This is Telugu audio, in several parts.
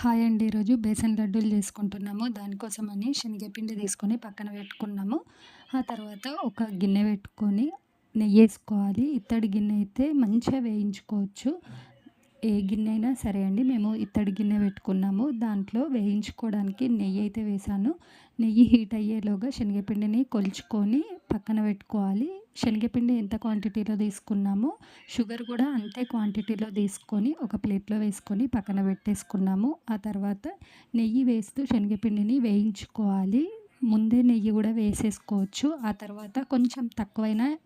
హాయ్ అండి. ఈరోజు బేసన్ లడ్డూలు చేసుకుంటున్నాము. దానికోసమని శనగపిండి తీసుకొని పక్కన పెట్టుకున్నాము. ఆ తర్వాత ఒక గిన్నె పెట్టుకొని నెయ్యి వేసుకోవాలి ఇత్తడి గిన్నె అయితే మంచిగా వేయించుకోవచ్చు. ఏ గిన్నె అయినా సరే అండి మేము ఇత్తడి గిన్నె పెట్టుకున్నాము. దాంట్లో వేయించుకోవడానికి నెయ్యి అయితే వేసాను. నెయ్యి హీట్ అయ్యేలోగా శనగపిండిని కొలుచుకొని పక్కన పెట్టుకోవాలి. శనగపిండి ఎంత క్వాంటిటీలో తీసుకున్నామో? షుగర్ కూడా అంతే క్వాంటిటీలో తీసుకొని ఒక ప్లేట్లో వేసుకొని పక్కన పెట్టేసుకున్నాము. ఆ తర్వాత నెయ్యి వేస్తూ శనగపిండిని వేయించుకోవాలి. ముందే నెయ్యి కూడా వేసేసుకోవచ్చు. ఆ తర్వాత కొంచెం తక్కువైనా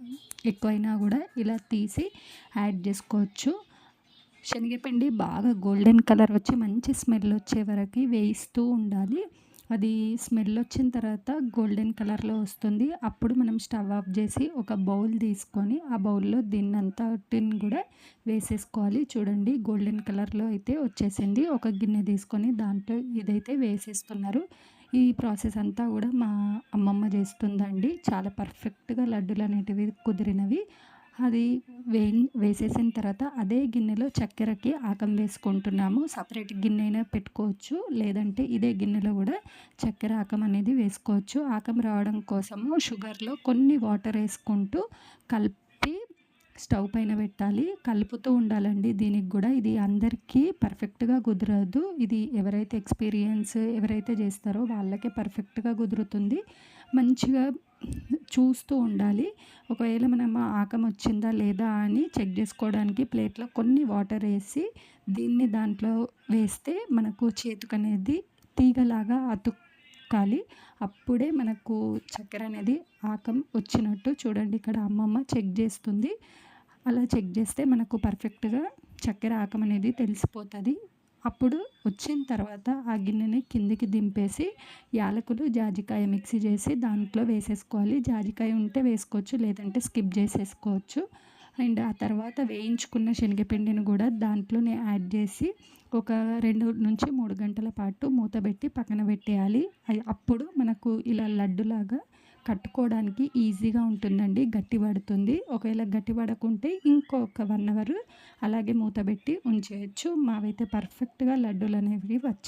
ఎక్కువైనా కూడా ఇలా తీసి యాడ్ చేసుకోవచ్చు. శనగపిండి బాగా గోల్డెన్ కలర్ వచ్చి మంచి స్మెల్ వచ్చే వరకు వేయిస్తూ ఉండాలి. అది స్మెల్ వచ్చిన తర్వాత గోల్డెన్ కలర్లో వస్తుంది. అప్పుడు మనం స్టవ్ ఆఫ్ చేసి ఒక బౌల్ తీసుకొని ఆ బౌల్లో టిన్ కూడా వేసేసుకోవాలి. చూడండి గోల్డెన్ కలర్లో అయితే వచ్చేసింది. ఒక గిన్నె తీసుకొని దాంట్లో ఇదైతే వేసేస్తున్నారు. ఈ ప్రాసెస్ అంతా కూడా మా అమ్మమ్మ చేస్తుందండి. చాలా పర్ఫెక్ట్గా లడ్డూలు అనేటివి కుదిరినవి. అది వే వేసేసిన తర్వాత అదే గిన్నెలో చక్కెరకి ఆకం వేసుకుంటున్నాము. సపరేట్ గిన్నె అయినా పెట్టుకోవచ్చు. లేదంటే ఇదే గిన్నెలో కూడా చక్కెర ఆకం అనేది వేసుకోవచ్చు. ఆకం రావడం కోసము షుగర్లో కొన్ని వాటర్ వేసుకుంటూ కలిపి స్టవ్ పైన పెట్టాలి. కలుపుతూ ఉండాలండి దీనికి కూడా. ఇది అందరికీ పర్ఫెక్ట్గా కుదరదు. ఇది ఎవరైతే ఎక్స్పీరియన్స్ ఎవరైతే చేస్తారో వాళ్ళకే పర్ఫెక్ట్గా కుదురుతుంది. మంచిగా చూస్తూ ఉండాలి. ఒకవేళ మనం ఆకం వచ్చిందా లేదా అని చెక్ చేసుకోవడానికి ప్లేట్లో కొన్ని వాటర్ వేసి దీన్ని దాంట్లో వేస్తే మనకు చేతుకు అనేది తీగలాగా అతుక్కాలి. అప్పుడే మనకు చక్కెర అనేది ఆకం వచ్చినట్టు చూడండి. ఇక్కడ అమ్మమ్మ చెక్ చేస్తుంది. అలా చెక్ చేస్తే మనకు పర్ఫెక్ట్గా చక్కెర ఆకం అనేది తెలిసిపోతుంది. అప్పుడు వచ్చిన తర్వాత ఆ గిన్నెని కిందికి దింపేసి యాలకులు జాజికాయ మిక్సీ చేసి దాంట్లో వేసేసుకోవాలి. జాజికాయ ఉంటే వేసుకోవచ్చు లేదంటే స్కిప్ చేసేసుకోవచ్చు. అండ్ ఆ తర్వాత వేయించుకున్న శనగపిండిని కూడా దాంట్లోనే యాడ్ చేసి ఒక రెండు నుంచి మూడు గంటల పాటు మూత పెట్టి పక్కన పెట్టేయాలి. అప్పుడు మనకు ఇలా లడ్డులాగా కట్టుకోవడానికి ఈజీగా ఉంటుందండి గట్టి పడుతుంది. ఒకవేళ గట్టి పడకుంటే ఇంకొక వన్ అవర్ అలాగే మూత పెట్టి ఉంచేయచ్చు. మావైతే పర్ఫెక్ట్గా లడ్డూలు అనేవి వచ్చాయి.